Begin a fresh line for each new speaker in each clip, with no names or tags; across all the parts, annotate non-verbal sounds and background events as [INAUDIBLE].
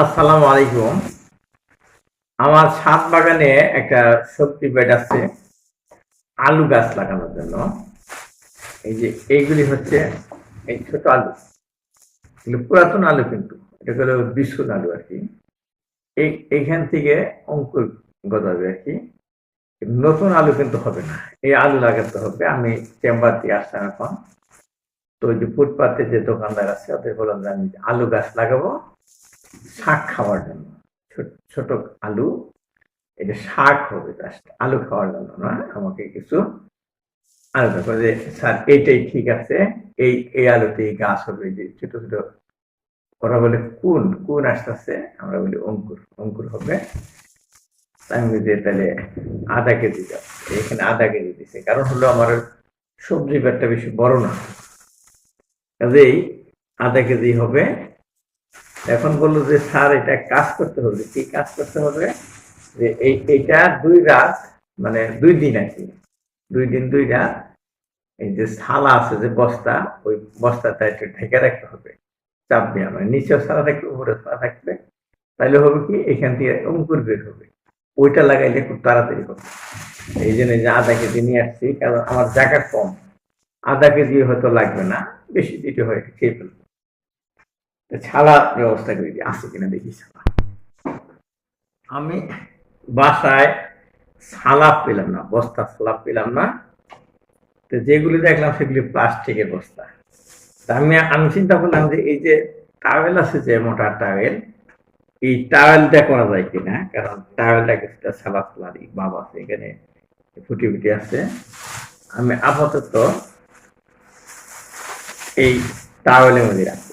আসসালামু আলাইকুম। আমার ছাদ বাগানে একটা সবজি বেড আছে, আলু গাছ লাগানোর জন্য। এই যে এইগুলি হচ্ছে এই ছোট আলু। পুরাতন আলু কিন্তু, এটা হলো বিস্কুট আলু আর কি। এই এইখান থেকে অঙ্কুর গজাবে আর কি। নতুন আলু কিন্তু হবে না, এই আলু লাগাতে হবে। আমি চেম্বার দিয়ে আসলাম এখন। তো ওই যে ফুটপাতে যে দোকানদার আছে, ওদের বললাম যে আমি আলু গাছ লাগাবো। শাক খাওয়ার জন্য। ছোট আলু এটা শাক হবে আলু খাওয়ার জন্য না? আমাকে কিছু আলাদা করে যে স্যার, এইটাই ঠিক আছে। এই এই আলুতেই গাছ হবে যে ছোট ছোট, ওরা বলে কোন কোন আসতেছে, আমরা বলি অঙ্কুর অঙ্কুর হবে। আমি যে তাহলে আধা কেজি দাও। এখানে আধা কেজি দিছে। কারণ হলো আমার সবজি ব্যাগটা বেশি বড় না। কাজেই আধা কেজি হবে এখন বলল যে, স্যার, এটা কাজ করতে হবে। কি কাজ করতে হবে? যে, এই, এইটা দুই রাত মানে দুই দিন আর কি। দুই দিন, দুই রাত, এই যে থালা আছে, যে বস্তা, ওই বস্তাটা একটু ঢেকে রাখতে হবে। চাপ দেওয়া মানে নিচেও সারা থাকবে উপরে সারা থাকবে তাহলে হবে কি, এখান থেকে অঙ্কুর বের হবে। ওইটা লাগাইলে খুব তাড়াতাড়ি হবে। এই জন্য যে আধা কেজি নিয়ে আসছি, কারণ আমার জায়গা কম। আধা কেজি হয়তো লাগবে না, বেশি দিতে হয়, খেয়ে ফেলব। ছাড়া ব্যবস্থা করে আছে কিনা দেখি ছাড়া আমি বাসায় সালাপ পেলাম না, বস্তা সালাপ পেলাম না। তো যেগুলি দেখলাম সেগুলি প্লাস্টিকের বস্তা। আমি আমি চিন্তা করলাম যে এই যে টাওয়েল আছে যে মোটা টাওয়েল এই টাওয়েলটা করা যায় কিনা? কারণ টাওয়েলটা কিছুটা সালা সালারি বাবা আছে এখানে, ফুটি ফুটি আছে। আমি আপাতত এই টাওয়েলের মধ্যে রাখব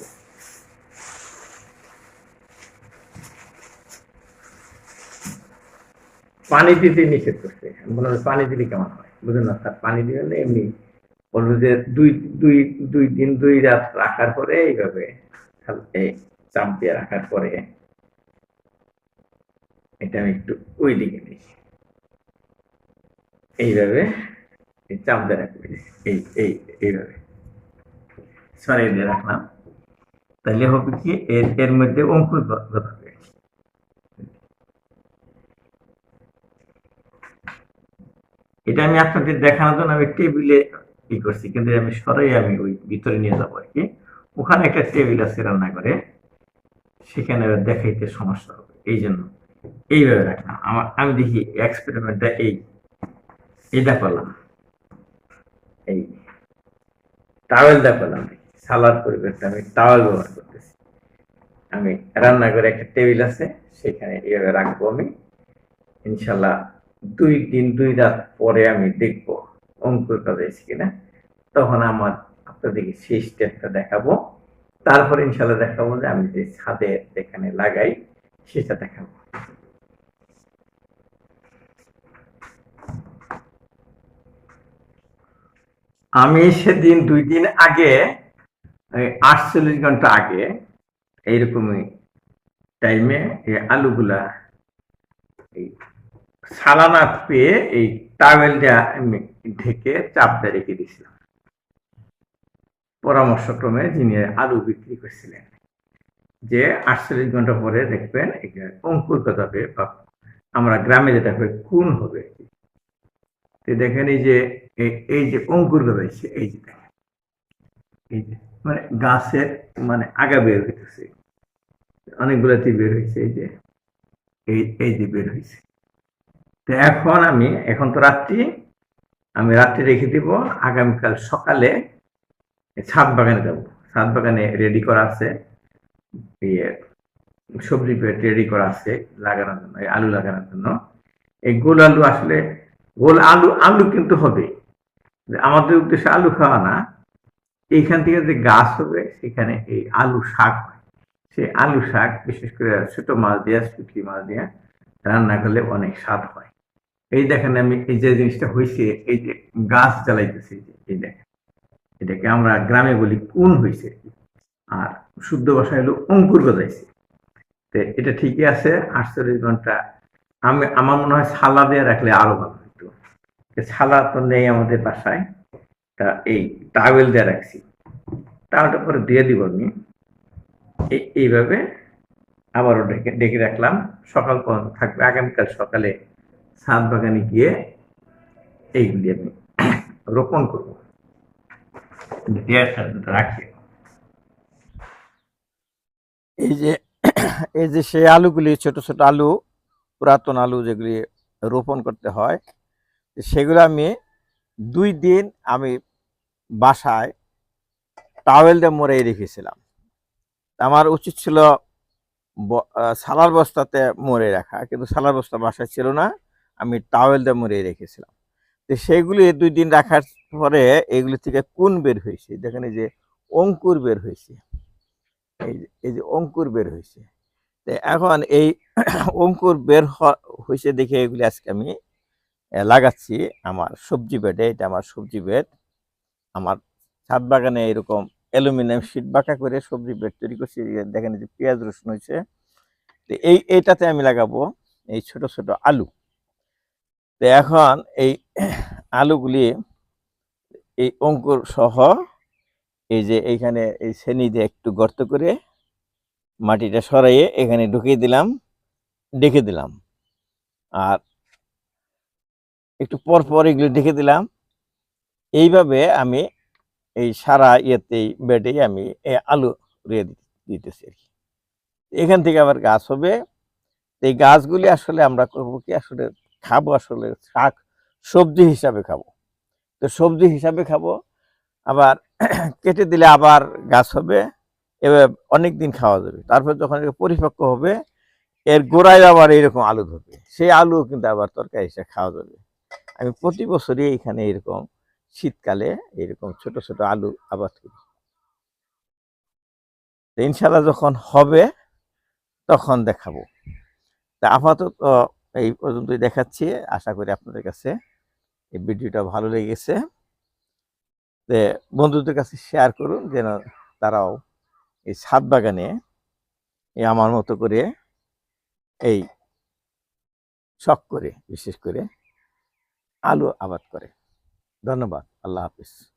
পানি দিতে নিষেধ করছে। আমি বললাম পানি দিলে কেমন হয়? বুঝলেন না? স্যার পানি দিলে এমনি বলল যে দুই দুই দুই দিন, দুই রাত রাখার পরে এইভাবে এই চাপ দিয়ে রাখার পরে এটা আমি একটু ওই দিকে নিই। এইভাবে চাপ দিয়ে রাখবে। এই এই এইভাবে। সরাই দিয়ে রাখলাম। তাহলে হবে কি, এর এর মধ্যে অঙ্কুর এটা আমি আপনাদের দেখানোর জন্য আমি টেবিলে ই করছি, কিন্তু আমি সরাই আমি ওই ভিতরে নিয়ে যাব আর কি। ওখানে একটা টেবিল আছে রান্না করে সেখানে দেখাইতে সমস্যা হবে, এই জন্য এইভাবে রাখলাম। আমার, আমি দেখি এক্সপেরিমেন্টটা এই এটা করলাম। এই টাওয়েলটা করলাম সালাদ পরিবেশটা আমি টাওয়েল ব্যবহার করতেছি। আমি রান্নাঘরে একটা টেবিল আছে, সেখানে এইভাবে রাখব আমি। ইনশাল্লাহ দুই দিন, দুই রাত পরে আমি দেখব অঙ্কুর করেছি কিনা। তখন আমার আপনাদেরকে সেই স্টেপটা দেখাবো। তারপরে ইনশাল্লাহ দেখাবো যে আমি যে ছাদে যেখানে লাগাই, সেটা দেখাবো। আমি সেদিন দুই দিন আগে আটচল্লিশ ঘণ্টা আগে, এইরকমই টাইমে এই আলুগুলা এই সালানা পেয়ে এই টাওয়েলটা ঢেকে চাপটা রেখে দিয়েছিলাম। পরামর্শক্রমে যিনি আলু বিক্রি করছিলেন, যে আটচল্লিশ ঘণ্টা পরে দেখবেন অঙ্কুর গজাবে বা আমরা গ্রামে যেটা হবে কোন হবে। দেখেন এই যে এই যে অঙ্কুর গজাইছে এই যে দেখেন। এই যে মানে গাছের মানে আগা বের হইতেছে। অনেকগুলোতে বের হয়েছে এই যে, এই এই যে বের হয়েছে তো এখন আমি, এখন তো রাত্রি, আমি রাত্রি রেখে দিব, আগামীকাল সকালে ছাদ বাগানে যাব। ছাদ বাগানে রেডি করা আছে ইয়ে সবজি পেট রেডি করা আছে লাগানোর জন্য আলু লাগানোর জন্য। এই গোল আলু আসলে, গোল আলু আলু কিন্তু হবে আমাদের উদ্দেশ্যে আলু খাওয়া না, এইখান থেকে যে গাছ হবে, সেখানে এই আলু শাক হয়। সেই আলু শাক, বিশেষ করে ছোট মাছ দিয়ে, শুটকি মাছ দিয়ে, রান্না করলে অনেক স্বাদ হয়। এই দেখেন আমি এই যে জিনিসটা হয়েছে এই যে গাছ জ্বালাইতেছে, এই দেখেন এটাকে আমরা গ্রামে বলি কোন হয়েছে আর শুদ্ধ ভাষা হলো অঙ্কুর গজাইছে। তো এটা ঠিকই আছে, আটচল্লিশ ঘণ্টা। আমি, আমার মনে হয় ছালা দিয়ে রাখলে আরও ভালো হতো ছালা তো নেই আমাদের বাসায়, তা এই টাওয়েল দিয়ে রাখছি। টাওয়েলটা পরে দিয়ে দিব আমি। এইভাবে আবারও ডেকে ডেকে রাখলাম। সকাল পর্যন্ত থাকবে, আগামীকাল সকালে ছাদ বাগানে গিয়ে এইগুলি আমি রোপণ করব। রাখি।
এই যে এই যে সেই আলুগুলি, ছোট ছোট আলু, পুরাতন আলু যেগুলি রোপণ করতে হয়, সেগুলো আমি দুই দিন আমি বাসায় টাওয়েল দিয়ে মরে রেখেছিলাম। আমার উচিত ছিল সালার বস্তাতে মরে রাখা, কিন্তু সালার বস্তা বাসায় ছিল না। আমি টাওয়েল দিয়ে মরে রেখেছিলাম। তো সেইগুলি দুই দিন রাখার পরে এগুলি থেকে কোন বের হয়েছে? দেখেন যে অঙ্কুর বের হয়েছে। এই যে- এই যে অঙ্কুর বের হয়েছে। তো এখন এই [CLEARS THROAT] অঙ্কুর বের হয়েছে দেখে এগুলি আজকে আমি লাগাচ্ছি আমার সবজি বেডে। এটা আমার সবজি বেড। আমার ছাদ বাগানে এরকম অ্যালুমিনিয়াম শিট বাঁকা করে সবজি বেড তৈরি করছি। দেখেন যে পেঁয়াজ রসুন হয়েছে। তো এই, এইটাতে আমি লাগাবো এই ছোট ছোট আলু। তো এখন এই আলুগুলি এই অঙ্কুর সহ এই যে এইখানে এই শ্রেণি দিয়ে একটু গর্ত করে মাটিটা সরাইয়ে এখানে ঢুকিয়ে দিলাম ডেকে দিলাম। আর একটু পর পর এগুলো ডেকে দিলাম। এইভাবে আমি এই সারা ইয়েতেই, বেডেই আমি এই আলু রুয়ে দিতেছি আর কি। এখান থেকে আবার গাছ হবে। এই গাছগুলি আসলে আমরা করব কি আসলে খাব আসলে, শাক সবজি হিসাবে খাব। তো সবজি হিসাবে খাব, আবার [CLEARS THROAT] কেটে দিলে আবার গাছ হবে, এবার অনেক দিন খাওয়া যাবে। তারপর যখন পরিপক্ক হবে, এর গোড়ায় আবার এরকম আলু ধরবে। সেই আলু কিন্তু আবার তরকারি হিসেবে খাওয়া যাবে। আমি প্রতি বছরই এখানে এরকম শীতকালে এরকম ছোট ছোট আলু আবাদ করি। ইনশাল্লাহ যখন হবে, তখন দেখাবো। তা আপাতত এই পর্যন্তই দেখাচ্ছি। আশা করি আপনাদের কাছে এই ভিডিওটা ভালো লেগেছে। তো বন্ধুদের কাছে শেয়ার করুন যেন তারাও এই ছাদ বাগানে এই আমার মতো করে এই শখ করে, বিশেষ করে আলু আবাদ করে। ধন্যবাদ। আল্লাহ হাফিজ।